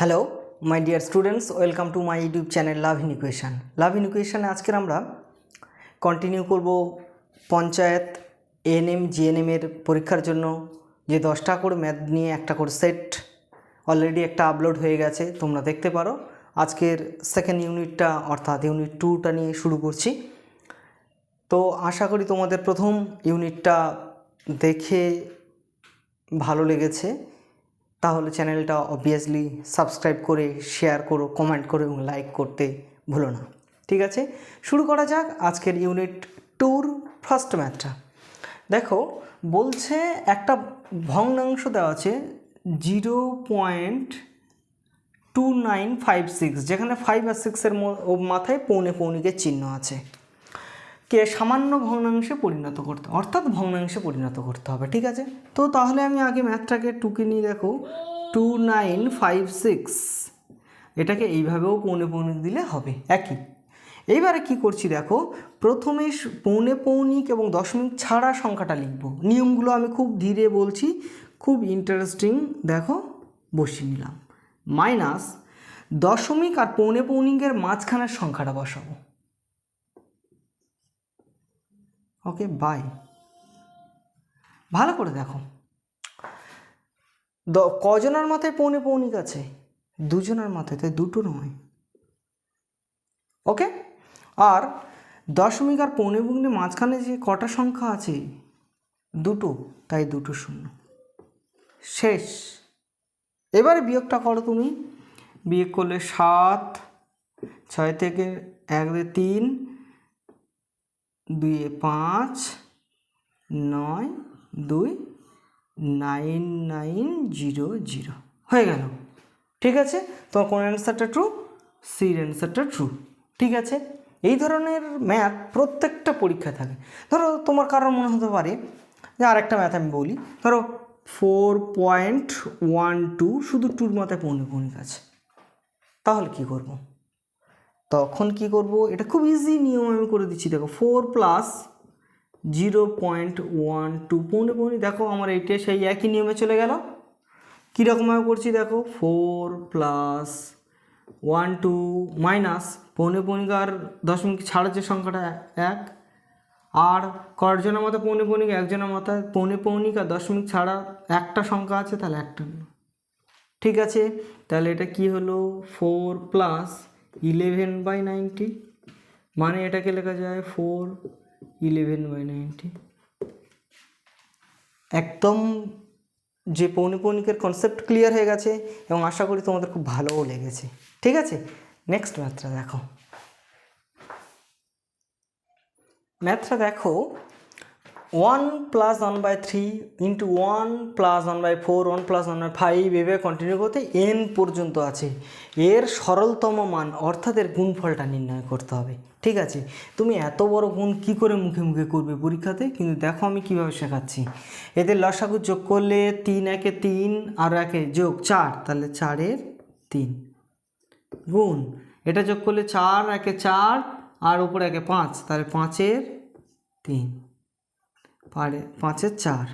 Hello my dear students welcome to my YouTube channel love in equation love in ইকুয়েশানে আজকের আমরা continue করব panchayat ANM GNM এর পরীক্ষার জন্য। যে দশটা করে ম্যাথ নিয়ে একটা করে সেট অলরেডি একটা আপলোড হয়ে গেছে, তোমরা দেখতে পারো। আজকের সেকেন্ড ইউনিটটা অর্থাৎ ইউনিট টুটা নিয়ে শুরু করছি। তো আশা করি তোমাদের প্রথম ইউনিটটা দেখে ভালো লেগেছে। তাহলে চ্যানেলটা অবভিয়াসলি সাবস্ক্রাইব করে শেয়ার করো কমেন্ট করো এবং লাইক করতে ভুলো না। ঠিক আছে? শুরু করা যাক আজকের ইউনিট টুর ফার্স্ট ম্যাথটা দেখো, বলছে একটা ভগ্নাংশ দেওয়া আছে zero point two nine five six যেখানে ফাইভ আর সিক্সের মাথায় পৌনে পৌনিকের চিহ্ন আছে। কে সামান্য ভগ্নাংশে পরিণত করতে অর্থাৎ ভগ্নাংশে পরিণত করতে হবে, ঠিক আছে? তো তাহলে আমি আগে ম্যাথটাকে টুকে নিয়ে দেখো। টু নাইন ফাইভ সিক্স এটাকে এইভাবেও পৌনে পৌনিক দিলে হবে, একই। এইবারে কি করছি, দেখো, প্রথমে পৌনে পৌনিক এবং দশমিক ছাড়া সংখ্যাটা লিখব। নিয়মগুলো আমি খুব ধীরে বলছি, খুব ইন্টারেস্টিং দেখো, বসিয়ে নিলাম। মাইনাস দশমিক আর পৌনে পৌনিকের মাঝখানের সংখ্যাটা বসাবো। ওকে বাই ভালো করে দেখো। দ, কজনের মাথায় পৌনে পৌনিক আছে? দুজনের মাথায়, তাই দুটো নয়। ওকে? আর দশমিক আর পৌনে পৌনে মাঝখানে যে কটা সংখ্যা আছে, দুটো, তাই দুটো শূন্য। শেষ। এবারে বিয়োগটা করো তুমি। বিয়োগ করলে সাত, ছয় থেকে এক তিন দুই পাঁচ, নয়, দুই, নাইন নাইন, জিরো জিরো। হয়ে গেল। ঠিক আছে? তোমার কোন অ্যান্সারটা ট্রু সির অ্যান্সারটা ট্রু ঠিক আছে? এই ধরনের ম্যাথ প্রত্যেকটা পরীক্ষায় থাকে। ধরো তোমার কারোর মনে হতে পারে যে আরেকটা ম্যাথ আমি বলি। ধরো ফোর পয়েন্ট ওয়ান টু শুধু টুর মাথায় পৌনে পৌনিক আছে তাহলে কি করব? তখন কি করব? এটা খুব ইজি নিয়ম আমি করে দিচ্ছি। দেখো four plus zero point one two পৌনে পৌনে, দেখো আমার এইটা সেই একই নিয়মে চলে গেল। কীরকমভাবে করছি দেখো? Four plus one two minus পৌনে পৌনিকার দশমিক ছাড়ার যে সংখ্যাটা, এক। আর কয়েকজনের মতো পৌনে পৌনিক? একজনের মাথায় পৌনে পৌনিক দশমিক ছাড়া একটা সংখ্যা আছে, তাহলে একটা। ঠিক আছে? তাহলে এটা কি হলো? Four plus eleven by ninety মানে এটাকে লেখা যায় ফোর ইলেভেন বাই নাইনটি একদম যে পৌনিপৌনিকের কনসেপ্ট ক্লিয়ার হয়ে গেছে এবং আশা করি তোমাদের খুব ভালোও লেগেছে। ঠিক আছে? নেক্সট ম্যাথটা দেখো। ম্যাথটা দেখো one plus one by three into one plus one by four one plus one by five এভাবে কন্টিনিউ করতে এন পর্যন্ত আছে। এর সরলতম মান অর্থাৎ এর গুণফলটা নির্ণয় করতে হবে। ঠিক আছে? তুমি এত বড় গুণ কি করে মুখে মুখে করবে পরীক্ষাতে? কিন্তু দেখো আমি কীভাবে শেখাচ্ছি। এদের লসাগু যোগ করলে তিন একে তিন আর একে যোগ চার, তাহলে চারের তিন। গুণ। এটা যোগ করলে চার, একে চার আর উপরে একে পাঁচ, তাহলে পাঁচের তিন। পারে, পাঁচে চার।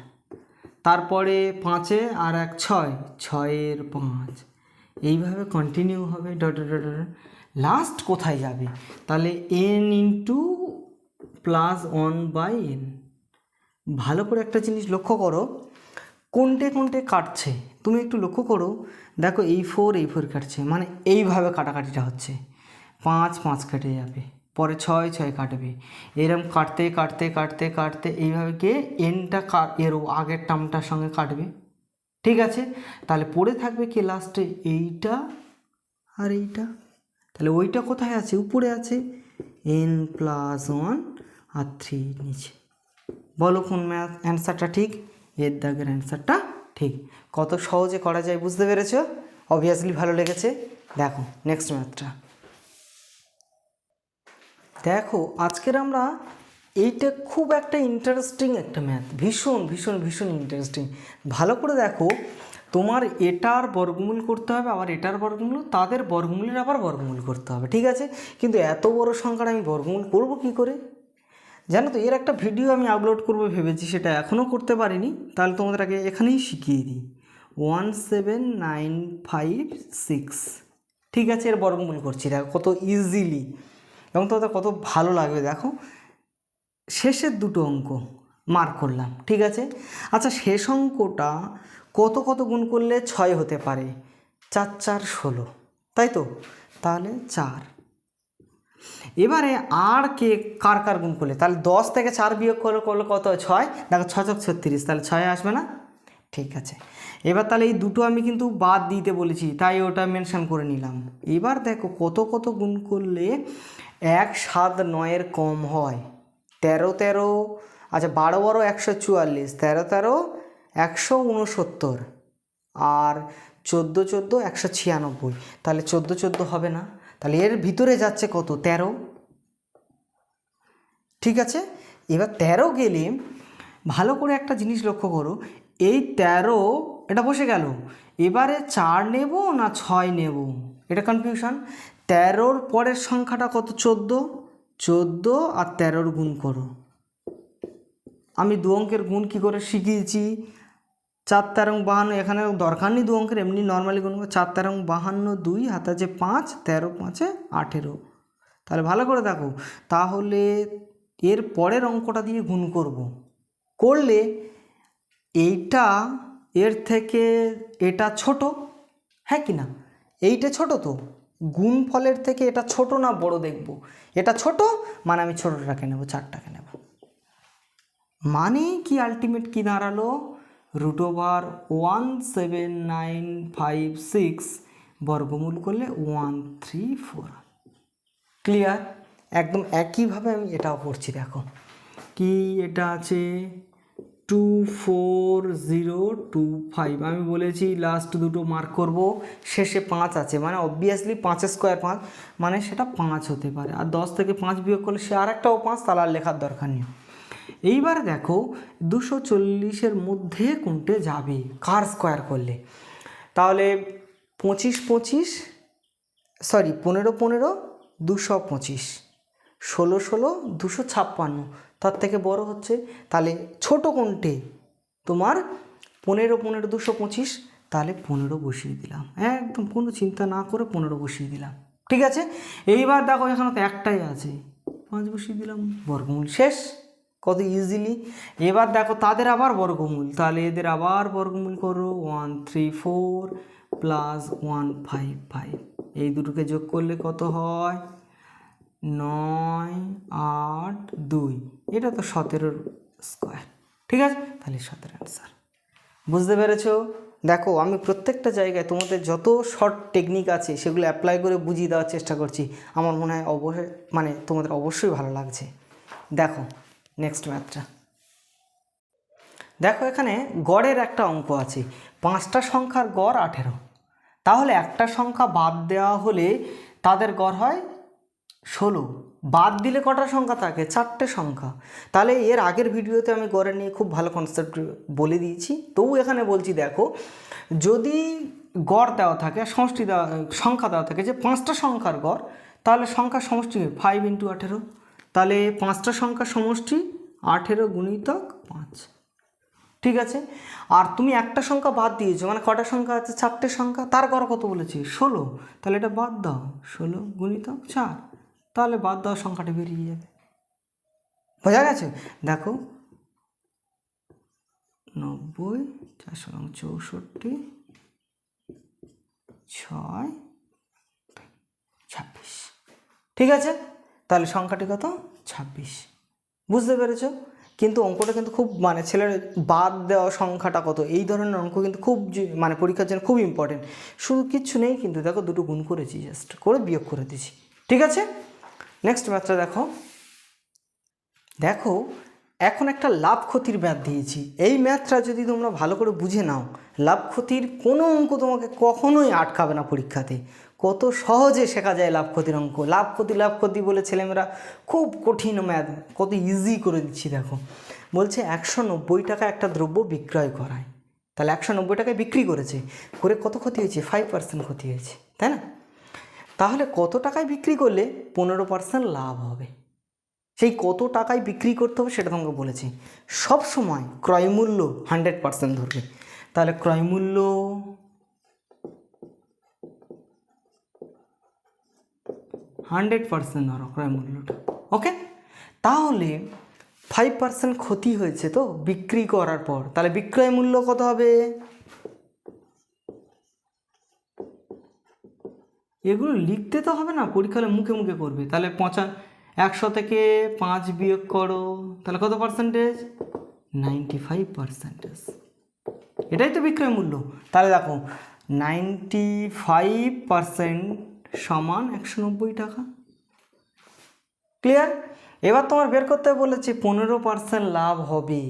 তারপরে পাঁচে আর এক ছয়, ছয়ের পাঁচ। এইভাবে কন্টিনিউ হবে, ডট ডট লাস্ট কোথায় যাবে? তাহলে N into plus one by N ভালো করে একটা জিনিস লক্ষ্য করো। কোনটে কোনটে কাটছে? তুমি একটু লক্ষ্য করো। দেখো এই ফোর এই ফোর কাটছে। মানে এইভাবে কাটাকাটিটা হচ্ছে। পাঁচ পাঁচ কেটে যাবে। পরে ছয় ছয় কাটবে। এরম কাটতে কাটতে কাটতে কাটতে এইভাবে গিয়ে এনটা কা, এর আগের টার্মটার সঙ্গে কাটবে। ঠিক আছে? তাহলে পড়ে থাকবে কি লাস্টে এইটা আর এইটা? তাহলে ওইটা কোথায় আছে? উপরে আছে। এন প্লাস ওয়ান আর থ্রি নিচে। বলো কোন ম্যাথ অ্যান্সারটা ঠিক? এর দাগের অ্যান্সারটা ঠিক। কত সহজে করা যায় বুঝতে পেরেছ? অবভিয়াসলি ভালো লেগেছে। দেখো নেক্সট ম্যাথটা দেখো, আজকের আমরা এইটা খুব একটা ইন্টারেস্টিং একটা ম্যাথ ভীষণ ভীষণ ভীষণ ইন্টারেস্টিং ভালো করে দেখো, তোমার এটার বর্গমূল করতে হবে, আবার এটার বর্গমূল, তাদের বর্গমূলের আবার বর্গমূল করতে হবে, ঠিক আছে? কিন্তু এত বড় সংখ্যার আমি বর্গমূল করব কি করে? জানো তো, এর একটা ভিডিও আমি আপলোড করব ভেবেছি, সেটা এখনও করতে পারিনি। তাহলে তোমাদের আগে এখানেই শিখিয়ে দিই। One seven nine five six ঠিক আছে, এর বর্গমূল করছি। দেখো, কত ইজিলি এবং তোমাদের কত ভালো লাগবে, দেখো। শেষের দুটো অঙ্ক মার্ক করলাম, ঠিক আছে? আচ্ছা শেষ অঙ্কটা কত কত গুণ করলে ছয় হতে পারে? চার চার, ষোলো, তাই তো? তাহলে চার। এবারে আর কে, কার কার গুণ করলে? তাহলে দশ থেকে চার বিয়োগ করলে করলে কত ছয়, দেখো ছ ছক ছত্রিশ, তাহলে ছয় আসবে না? ঠিক আছে। এবার তাহলে এই দুটো আমি কিন্তু বাদ দিতে বলেছি, তাই ওটা মেনশন করে নিলাম। এবার দেখো কত কত গুণ করলে এক সাত নয়ের কম হয়। তেরো তেরো আচ্ছা বারো বারো একশো চুয়াল্লিশ, তেরো তেরো একশো উনসত্তর আর চোদ্দ চোদ্দ একশো ছিয়ানব্বই। তাহলে চোদ্দ চোদ্দ হবে না, তাহলে এর ভিতরে যাচ্ছে কত? তেরো। ঠিক আছে? এবার তেরো গেলে ভালো করে একটা জিনিস লক্ষ্য করো এই তেরো, এটা বসে গেল। এবারে চার নেব না ছয় নেব? এটা কনফিউশন তেরোর পরের সংখ্যাটা কত? চোদ্দ। চোদ্দ আর তেরোর গুণ করো। আমি দু অঙ্কের গুণ কী করে শিখিয়েছি? চার তেরো বাহান্ন, এখানে দরকার নেই দু অঙ্কের, এমনি নর্মালি গুণ। চার তেরো বাহান্ন দুই, হাতে আছে পাঁচ, তেরো পাঁচে আঠেরো। তাহলে ভালো করে দেখো। তাহলে এর পরের অঙ্কটা দিয়ে গুণ করব। করলে এইটা এর থেকে এটা ছোট হ্যাঁ কি না? এইটা ছোট তো? গুণ ফলের থেকে এটা ছোট না বড় দেখব? এটা ছোট? মানে আমি ছোটোটাকে নেব? চারটাকে নেব? মানে কি আলটিমেট কি দাঁড়াল? Root over one seven nine five six বর্গমূল করলে ওয়ান থ্রি ফোর ক্লিয়ার একদম একইভাবে আমি এটাও করছি দেখো। কি এটা আছে? Two four zero two five আমি বলেছি লাস্ট দুটো মার্ক করব, শেষে পাঁচ আছে। মানে অবভিয়াসলি পাঁচের স্কোয়ার পাঁচ মানে সেটা পাঁচ হতে পারে। আর দশ থেকে পাঁচ বিয়োগ করলে সে আর একটাও পাঁচ, তাহলে আর লেখার দরকার নেই। এইবার দেখো, দুশো চল্লিশের মধ্যে কোনটে যাবে? কার স্কোয়ার করলে? তাহলে পঁচিশ পঁচিশ সরি পনেরো পনেরো, দুশো পঁচিশ। ষোলো ষোলো, দুশো ছাপ্পান্ন। তার থেকে বড় হচ্ছে, তাহলে ছোট কোনটে? তোমার পনেরো পনেরো, দুশো পঁচিশ, তাহলে পনেরো বসিয়ে দিলাম। একদম কোনো চিন্তা না করে পনেরো বসিয়ে দিলাম। ঠিক আছে? এইবার দেখো এখানে তো একটাই আছে। পাঁচ বসিয়ে দিলাম, বর্গমূল শেষ, কত ইজিলি এবার দেখো তাদের আবার বর্গমূল, তাহলে এদের আবার বর্গমূল করো one three four plus one five five এই দুটোকে যোগ করলে কত হয়? নয় আট দুই। এটা তো সতেরোর স্কোয়ার ঠিক আছে? তাহলে সতেরো অ্যান্সার বুঝতে পেরেছ? দেখো, আমি প্রত্যেকটা জায়গায় তোমাদের যত শর্ট টেকনিক আছে, সেগুলো অ্যাপ্লাই করে বুঝিয়ে দেওয়ার চেষ্টা করছি। আমার মনে হয় অবশ্যই মানে তোমাদের অবশ্যই ভালো লাগছে। দেখো নেক্সট ম্যাথটা দেখো, এখানে গড়ের একটা অঙ্ক আছে। পাঁচটা সংখ্যার গড় আঠেরো। তাহলে একটা সংখ্যা বাদ দেওয়া হলে তাদের গড় হয় ষোলো। বাদ দিলে কটা সংখ্যা থাকে? চারটে সংখ্যা। তাহলে এর আগের ভিডিওতে আমি গড়ে নিয়ে খুব ভালো কনসেপ্ট বলে দিয়েছি। তবু এখানে বলছি, দেখো, যদি গড় দেওয়া থাকে, সমষ্টি দেওয়া, সংখ্যা দেওয়া থাকে, যে পাঁচটা সংখ্যার গড়, তাহলে সংখ্যা সমষ্টি ফাইভ ইন্টু আঠেরো। তাহলে পাঁচটা সংখ্যা সমষ্টি, আঠেরো গুণিতক পাঁচ। ঠিক আছে? আর তুমি একটা সংখ্যা বাদ দিয়েছ মানে কটা সংখ্যা আছে? চারটে সংখ্যা। তার গড় কত বলেছি? ষোলো। তাহলে এটা বাদ দাও। ষোলো গুণিতক চার। তাহলে বাদ দেওয়ার সংখ্যাটা বেরিয়ে যাবে। বোঝা গেছে? দেখো, নব্বই, চারশো নং চৌষট্টি, ছয়, ছাব্বিশ। ঠিক আছে? তাহলে সংখ্যাটি কত? ছাব্বিশ। বুঝতে পেরেছ? কিন্তু অঙ্কটা কিন্তু খুব মানে ছেলের বাদ দেওয়া সংখ্যাটা কত? এই ধরনের অঙ্ক কিন্তু খুব মানে পরীক্ষার জন্য খুব ইম্পর্টেন্ট শুধু কিচ্ছু নেই, কিন্তু দেখো দুটো গুণ করেছি জাস্ট করে বিয়োগ করে দিয়েছি। ঠিক আছে? নেক্সট ম্যাথটা দেখো। দেখো, এখন একটা লাভ ক্ষতির ম্যাথ দিয়েছি। এই ম্যাথটা যদি তোমরা ভালো করে বুঝে নাও, লাভ ক্ষতির কোনো অঙ্ক তোমাকে কখনোই আটকাবে না পরীক্ষাতে। কত সহজে শেখা যায় লাভ ক্ষতির অঙ্ক। লাভ ক্ষতি লাভ ক্ষতি বলে ছেলেমেয়েরা খুব কঠিন ম্যাথ, কত ইজি করে দিচ্ছি দেখো। বলছে একশো নব্বই টাকা একটা দ্রব্য বিক্রয় করায়। তাহলে একশো নব্বই টাকায় বিক্রি করেছে। করে কত ক্ষতি হয়েছে? ফাইভ পার্সেন্ট ক্ষতি হয়েছে, তাই না? তাহলে কত টাকায় বিক্রি করলে পনেরো পার্সেন্ট লাভ হবে? সেই কত টাকায় বিক্রি করতে হবে সেটা তোমাকে বলেছি। সব সময় ক্রয় মূল্য হান্ড্রেড পার্সেন্ট ধরবে। তাহলে ক্রয় মূল্য হান্ড্রেড পার্সেন্ট ধরো ক্রয় মূল্যটা ওকে তাহলে ফাইভ পার্সেন্ট ক্ষতি হয়েছে তো বিক্রি করার পর। তাহলে বিক্রয় মূল্য কত হবে? এগুলো লিখতে তো হবে না, পরীক্ষা হলে মুখে মুখে করবে। তাহলে পঁচা, একশো থেকে পাঁচ বিয়োগ করো, তাহলে কত পার্সেন্টেজ নাইনটি ফাইভ পার্সেন্টেজ এটাই তো বিক্রয় মূল্য। তাহলে দেখো নাইনটি ফাইভ পার্সেন্ট সমান একশো নব্বই টাকা। ক্লিয়ার এবার তোমার বের করতে বলেছে, পনেরো পার্সেন্ট লাভ হবে।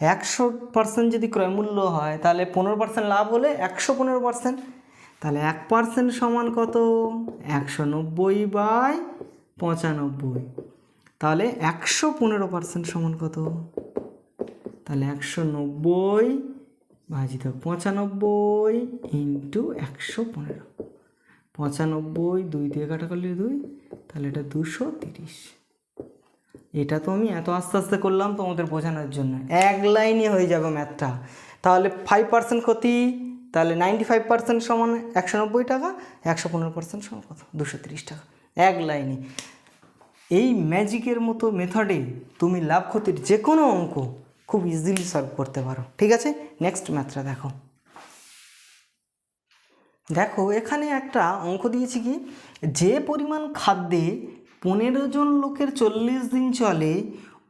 একশো পার্সেন্ট যদি ক্রয়মূল্য হয়, তাহলে পনেরো পার্সেন্ট লাভ হলে একশো পনেরো পার্সেন্ট তাহলে এক পার্সেন্ট সমান কত? একশো নব্বই বাই পঁচানব্বই। তাহলে একশো পনেরো পার্সেন্ট সমান কত? তাহলে একশো নব্বই ভাজিত পঁচানব্বই ইন্টু একশো পনেরো। পঁচানব্বই দুই দিয়ে কাটা করলে দুই, তাহলে এটা দুশো তিরিশ। এটা তো আমি এত আস্তে আস্তে করলাম তোমাদের বোঝানোর জন্য। এক লাইনে হয়ে যাবে ম্যাথটা তাহলে ফাইভ পার্সেন্ট ক্ষতি তাহলে নাইনটি ফাইভ পার্সেন্ট সমান একশো নব্বই টাকা একশো পনেরো পার্সেন্ট সমান কত? দুশো তিরিশ টাকা। এক লাইনে। এই ম্যাজিকের মতো মেথডে তুমি লাভ ক্ষতির যে কোনো অঙ্ক খুব ইজিলি সলভ করতে পারো। ঠিক আছে? নেক্সট ম্যাথটা দেখো। দেখো, এখানে একটা অঙ্ক দিয়েছি কি? যে পরিমাণ খাদ্যে পনেরো জন লোকের চল্লিশ দিন চলে,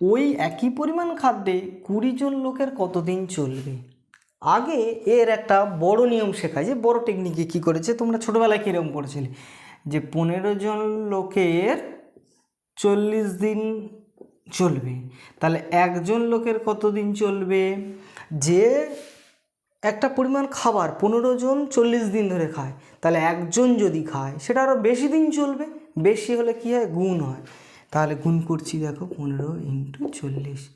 ওই একই পরিমাণ খাদ্যে কুড়ি জন লোকের কতদিন চলবে? আগে এর একটা বড় নিয়ম শেখায় যে বড় টেকনিকে কী করেছে, তোমরা ছোটোবেলায় কীরকম করেছিলে? যে পনেরো জন লোকের চল্লিশ দিন চলবে। তাহলে একজন লোকের কতদিন চলবে? যে একটা পরিমাণ খাবার পনেরো জন চল্লিশ দিন ধরে খায়, তাহলে একজন যদি খায়, সেটা আরও বেশি দিন চলবে। বেশি হলে কী হয়? গুণ হয়। তাহলে গুণ করছি দেখো, পনেরো ইন্টু চল্লিশ।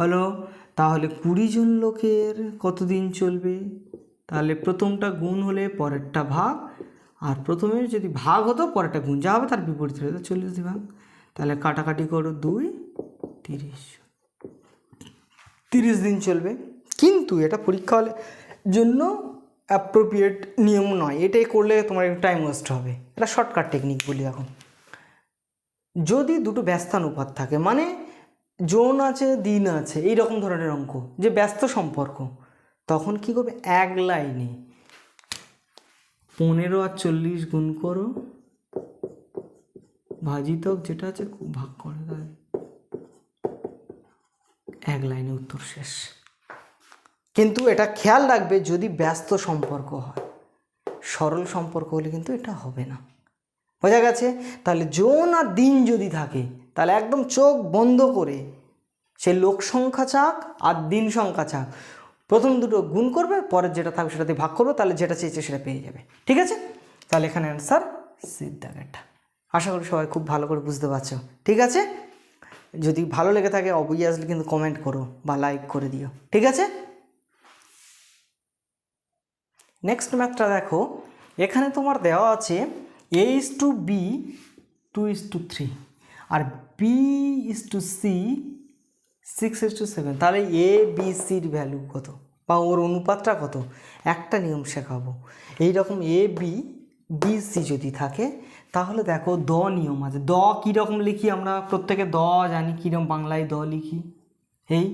হলো তাহলে কুড়ি জন লোকের কতদিন চলবে? তাহলে প্রথমটা গুণ হলে পরেরটা ভাগ, আর প্রথমে যদি ভাগ হতো, পরেরটা গুণ। যা হবে তার বিপরীত হলে চল্লিশ ভাগ। তাহলে কাটাকাটি করো দুই, তিরিশ। তিরিশ দিন চলবে। কিন্তু এটা পরীক্ষা হলে জন্য অ্যাপ্রোপ্রিয়েট নিয়ম নয়। এটাই করলে তোমার একটু টাইম ওয়েস্ট হবে। এটা শর্টকাট টেকনিক বলি এখন। যদি দুটো ব্যস্তানুপাত থাকে মানে জোন আছে, দিন আছে এই রকম ধরনের অঙ্ক, যে ব্যস্ত সম্পর্ক। তখন কি করবে? এক লাইনে। পনেরো আর চল্লিশ গুণ করো। ভাজিতক যেটা আছে ভাগ করে দেয় এক লাইনে উত্তর শেষ। কিন্তু এটা খেয়াল রাখবে, যদি ব্যস্ত সম্পর্ক হয়। সরল সম্পর্ক হলে কিন্তু এটা হবে না। বোঝা গেছে? তাহলে জোন আর দিন যদি থাকে তাহলে একদম চোখ বন্ধ করে সে লোক সংখ্যা চাক আর দিন সংখ্যা চাক। প্রথম দুটো গুণ করবে, পরের যেটা থাকবে সেটা দিয়ে ভাগ করবে, তাহলে যেটা চেয়েছে সেটা পেয়ে যাবে। ঠিক আছে? তাহলে এখানে অ্যান্সার সিদ্ধাগেরটা আশা করি সবাই খুব ভালো করে বুঝতে পারছ। ঠিক আছে? যদি ভালো লেগে থাকে অবভিয়াসলি কিন্তু কমেন্ট করো বা লাইক করে দিও। ঠিক আছে? নেক্সট ম্যাথটা দেখো। এখানে তোমার দেওয়া আছে A is to B two is to three R B is to C six is to seven তাহলে এ বি সির ভ্যালু কত? বা ওর অনুপাতটা কত? একটা নিয়ম শেখাবো। এই রকম এ বি বি সি যদি থাকে, তাহলে দেখো দ নিয়ম আছে। দ কীরকম লিখি আমরা? প্রত্যেকে দ জানি কীরকম বাংলায় দ লিখি। এই,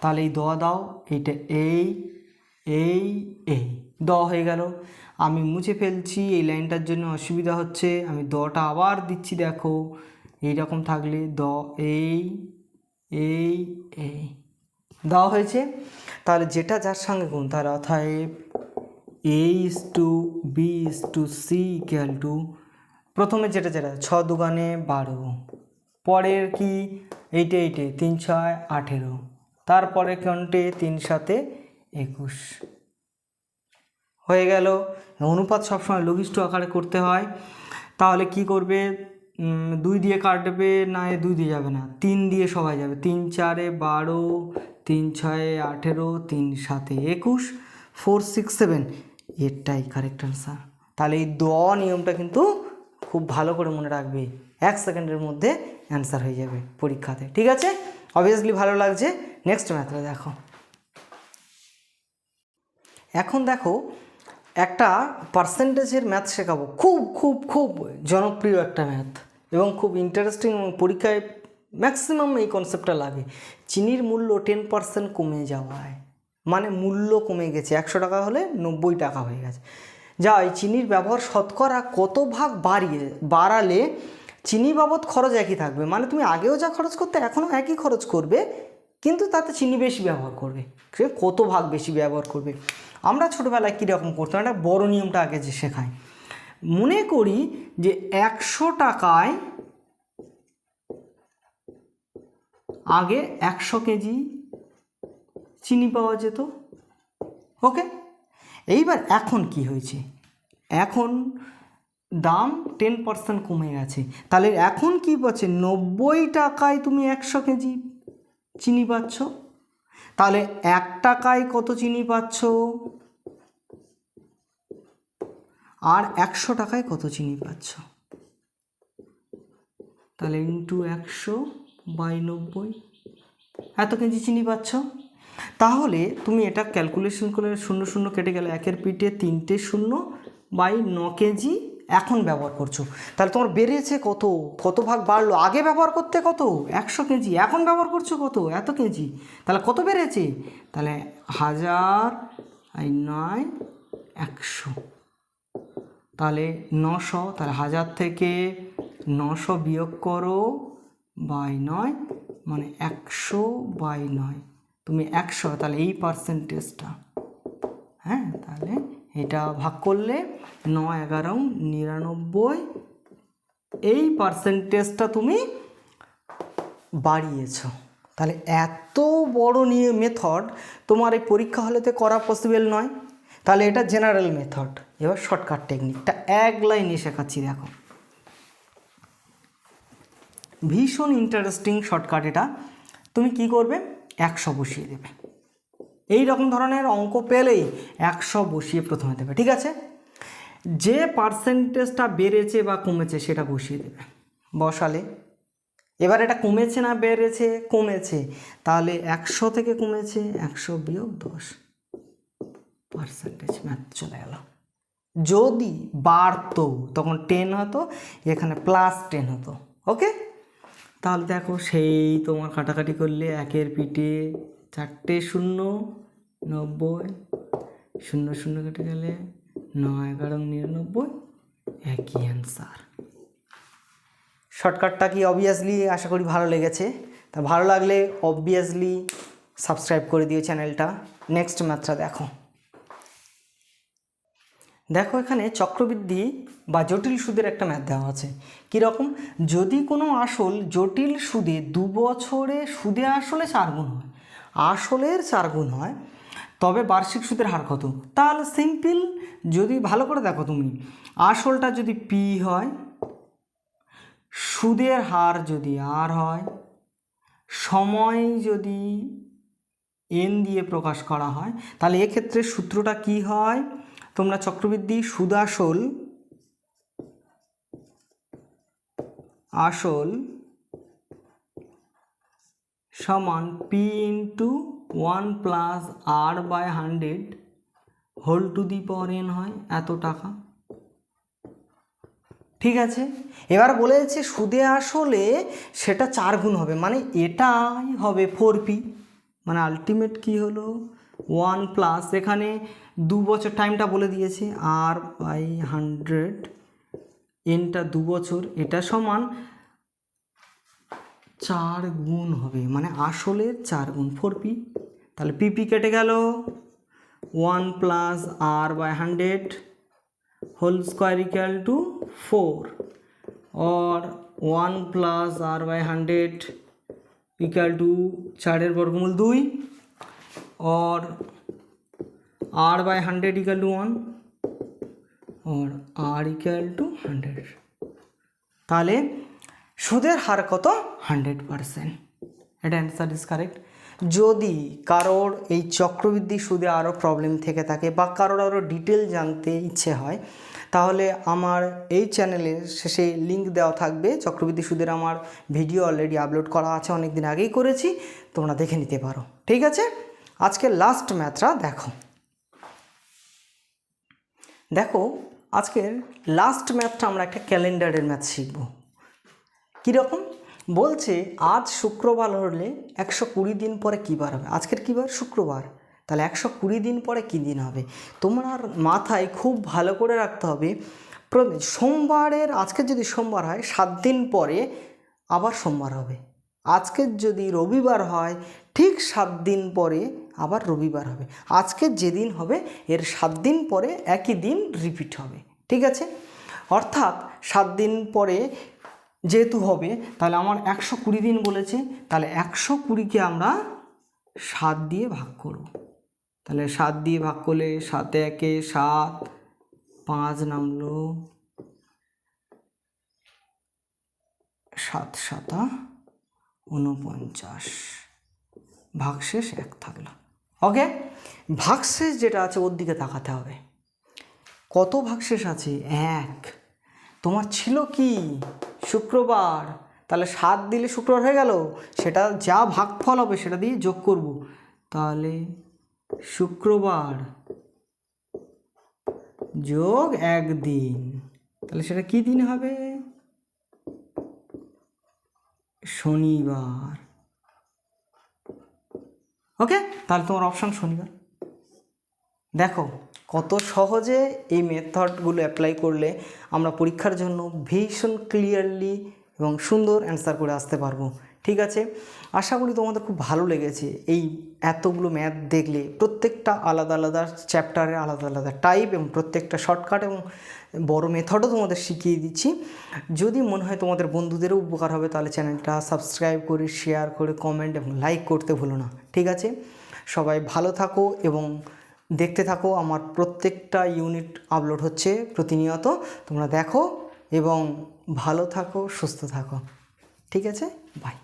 তাহলে এই দ দাও, এইটা এই এই এই দ হয়ে গেল। আমি মুছে ফেলছি, এই লাইনটার জন্য অসুবিধা হচ্ছে। আমি দটা আবার দিচ্ছি, দেখো। এই রকম থাকলে দ, এই এই এই। দেওয়া হয়েছে। তাহলে যেটা যার সঙ্গে গুণ তাহলে অর্থাৎ A is to B is to C equal to প্রথমে যেটা যেটা ছ দুগানে বারো। পরের কি? এইটে এইটে, তিন, ছয়, আঠেরো। তারপরে কোনটে? তিন, সাতে, একুশ। হয়ে গেল। অনুপাত সবসময় লঘিষ্ঠ আকারে করতে হয়। তাহলে কি করবে? দুই দিয়ে কাটবে না এ দুই দিয়ে যাবে না। তিন দিয়ে সবাই যাবে। তিন, চারে বারো, তিন, ছয়ে আঠেরো, তিন, সাতে একুশ ফোর সিক্স সেভেন এরটাই কারেক্ট আনসার তাহলে এই দ নিয়মটা কিন্তু খুব ভালো করে মনে রাখবে। এক সেকেন্ডের মধ্যে অ্যান্সার হয়ে যাবে পরীক্ষাতে। ঠিক আছে? অবভিয়াসলি ভালো লাগছে। নেক্সট ম্যাথটা দেখো। এখন দেখো, একটা পার্সেন্টেজের ম্যাথ শেখাবো। খুব খুব খুব জনপ্রিয় একটা ম্যাথ এবং খুব ইন্টারেস্টিং পরীক্ষায় ম্যাক্সিমাম এই কনসেপ্টটা লাগে। চিনির মূল্য টেন পার্সেন্ট কমে যাওয়ায়। মানে মূল্য কমে গেছে। একশো টাকা হলে নব্বই টাকা হয়ে গেছে। যা এই চিনির ব্যবহার শতকরা কত ভাগ বাড়িয়ে, বাড়ালে চিনি বাবদ খরচ একই থাকবে? মানে তুমি আগেও যা খরচ করতে, এখনও একই খরচ করবে, কিন্তু তাতে চিনি বেশি ব্যবহার করবে। কত ভাগ বেশি ব্যবহার করবে? আমরা ছোটোবেলায় কীরকম করতাম? একটা বড় নিয়মটা আগে যে শেখাই মনে করি যে একশো টাকায় আগে একশো কেজি চিনি পাওয়া যেত। ওকে? এইবার এখন কি হয়েছে? এখন দাম টেন পার্সেন্ট কমে গেছে। তাহলে এখন কি পাচ্ছে? নব্বই টাকায় তুমি একশো কেজি চিনি পাচ্ছ। তাহলে এক টাকায় কত চিনি পাচ্ছ? আর একশো টাকায় কত চিনি পাচ্ছ? তাহলে ইন্টু একশো বাই নব্বই। এত কেজি চিনি পাচ্ছ? তাহলে তুমি এটা ক্যালকুলেশন করে শূন্য শূন্য কেটে গেলে একের পিঠে তিনটে শূন্য বাই ন কেজি এখন ব্যবহার করছ। তাহলে তোমার বেড়েছে কত? কত ভাগ বাড়লো? আগে ব্যবহার করতে কত? একশো কেজি, এখন ব্যবহার করছ কত? এত কেজি। তাহলে কত বেড়েছে? তাহলে হাজার এই নয়, একশো। তাহলে নশো, তাহলে হাজার থেকে নশো বিয়োগ করো বাই নয় মানে একশো বাই নয়। তুমি একশো, তাহলে এই পার্সেন্টেজটা হ্যাঁ তাহলে এটা ভাগ করলে নয়, এগারো, নিরানব্বই, এই পার্সেন্টেজটা তুমি বাড়িয়েছ। তাহলে এত বড় নিয়ে মেথড তোমার এই পরীক্ষা হলেতে করা পসিবল নয়। তাহলে এটা জেনারেল মেথড এবার শর্টকাট টেকনিকটা এক লাইনে শেখাচ্ছি, দেখো। ভীষণ ইন্টারেস্টিং শর্টকাট এটা। তুমি কি করবে? একশো বসিয়ে দেবে। এই রকম ধরনের অঙ্ক পেলেই একশো বসিয়ে প্রথমে দেবে, ঠিক আছে? যে পার্সেন্টেজটা বেড়েছে বা কমেছে সেটা বসিয়ে দেবে। বসালে। এবার এটা কমেছে না বেড়েছে, কমেছে। তাহলে একশো থেকে কমেছে, একশো বিয়োগ দশ। পার্সেন্টেজ ম্যাথ চলে গেল। যদি বাড়তো, তখন টেন হতো, এখানে প্লাস টেন হতো ওকে তাহলে দেখো সেই তোমার কাটাকাটি করলে একের পিঠে চারটে শূন্য, নব্বই, শূন্য শূন্য কেটে গেলে নয় এগারো নিরানব্বই, একই অ্যান্সার শর্টকাটটা কি অবভিয়াসলি আশা করি ভালো লেগেছে। তা ভালো লাগলে অবভিয়াসলি সাবস্ক্রাইব করে দিও চ্যানেলটা নেক্সট ম্যাথটা দেখো। দেখো এখানে চক্রবৃদ্ধি বা জটিল সুদের একটা ম্যাথ দেওয়া আছে। কীরকম? যদি কোনো আসল জটিল সুদে দু বছরে সুদে আসলে চার গুণ হয়, আসলের চার গুণ হয়, তবে বার্ষিক সুদের হার কত? তাহলে সিম্পল যদি ভালো করে দেখো তুমি, আসলটা যদি পি হয়, সুদের হার যদি আর হয়, সময় যদি এন দিয়ে প্রকাশ করা হয়, তাহলে এক্ষেত্রে সূত্রটা কি হয়? তোমরা চক্রবৃদ্ধি, সুদাসল, আসল আসল সমান P into one plus R by hundred whole to the power N হয়, এত টাকা। ঠিক আছে? এবার বলেছে সুদে আসলে সেটা চার গুণ হবে মানে এটাই হবে ফোর পি মানে আলটিমেট কি হলো? ওয়ান প্লাস এখানে দু বছর টাইমটা বলে দিয়েছে আর বাই হান্ড্রেড এনটা দু বছর এটা সমান চার গুণ হবে মানে আসলের চার গুণ ফোর পি তাহলে পিপি কেটে গেল one plus R by hundred whole square equal to four और one plus R by hundred equal to চারের বর্গমূল দুই और R by hundred two one और আর ইকুয়াল টু হান্ড্রেড তাহলে সুদের হার কত? হান্ড্রেড পারসেন্ট এটা অ্যান্সার ইজ কারেক্ট যদি কারোর এই চক্রবৃদ্ধি সুদে আরও প্রবলেম থেকে থাকে বা কারোর আরও ডিটেল জানতে ইচ্ছে হয়, তাহলে আমার এই চ্যানেলের শেষে লিংক দেওয়া থাকবে। চক্রবৃদ্ধি সুদের আমার ভিডিও অলরেডি আপলোড করা আছে অনেক দিন আগেই করেছি, তোমরা দেখে নিতে পারো। ঠিক আছে? আজকে লাস্ট ম্যাথটা দেখো। দেখো, আজকের লাস্ট ম্যাথটা আমরা একটা ক্যালেন্ডারের ম্যাথ শিখব। কীরকম বলছে, আজ শুক্রবার হলে একশো কুড়ি দিন পরে কী বার হবে? আজকের কী বার? শুক্রবার। তাহলে একশো কুড়ি দিন পরে কী দিন হবে? তোমার মাথায় খুব ভালো করে রাখতে হবে সোমবারের, আজকের যদি সোমবার হয়, সাত দিন পরে আবার সোমবার হবে। আজকের যদি রবিবার হয় ঠিক সাত দিন পরে আবার রবিবার হবে। আজকের যেদিন হবে, এর সাত দিন পরে একই দিন রিপিট হবে। ঠিক আছে? অর্থাৎ সাত দিন পরে যেহেতু হবে, তাহলে আমার একশো কুড়ি দিন বলেছে, তাহলে একশো কুড়িকে আমরা সাত দিয়ে ভাগ করব। তাহলে সাত দিয়ে ভাগ করলে সাতে একে সাত, পাঁচ নামলো সাত সাতা উনপঞ্চাশ ভাগশেষ এক থাকল। ওকে ভাগশেষ যেটা আছে, ওর দিকে তাকাতে হবে। কত ভাগশেষ আছে? এক। তোমার ছিল কি? শুক্রবার। তাহলে সাত দিলে শুক্রবার হয়ে গেল। সেটা যা ভাগফল হবে, সেটা দিয়ে যোগ করব। তাহলে শুক্রবার যোগ একদিন তাহলে সেটা কি দিন হবে? শনিবার। ওকে তাহলে তোমার অপশান শনিবার। দেখো, কত সহজে এই মেথডগুলো অ্যাপ্লাই করলে আমরা পরীক্ষার জন্য ভীষণ ক্লিয়ারলি এবং সুন্দর অ্যান্সার করে আসতে পারব। ঠিক আছে? আশা করি তোমাদের খুব ভালো লেগেছে। এই এতগুলো ম্যাথ দেখলে প্রত্যেকটা আলাদা আলাদা চ্যাপ্টারে আলাদা আলাদা টাইপ এবং প্রত্যেকটা শর্টকাট এবং বড় মেথডও তোমাদের শিখিয়ে দিচ্ছি। যদি মনে হয় তোমাদের বন্ধুদেরও উপকার হবে তাহলে চ্যানেলটা সাবস্ক্রাইব করে, শেয়ার করে, কমেন্ট এবং লাইক করতে ভুলো না। ঠিক আছে? সবাই ভালো থাকো এবং দেখতে থাকো। আমার প্রত্যেকটা ইউনিট আপলোড হচ্ছে প্রতিনিয়ত। তোমরা দেখো এবং ভালো থাকো, সুস্থ থাকো। ঠিক আছে? বাই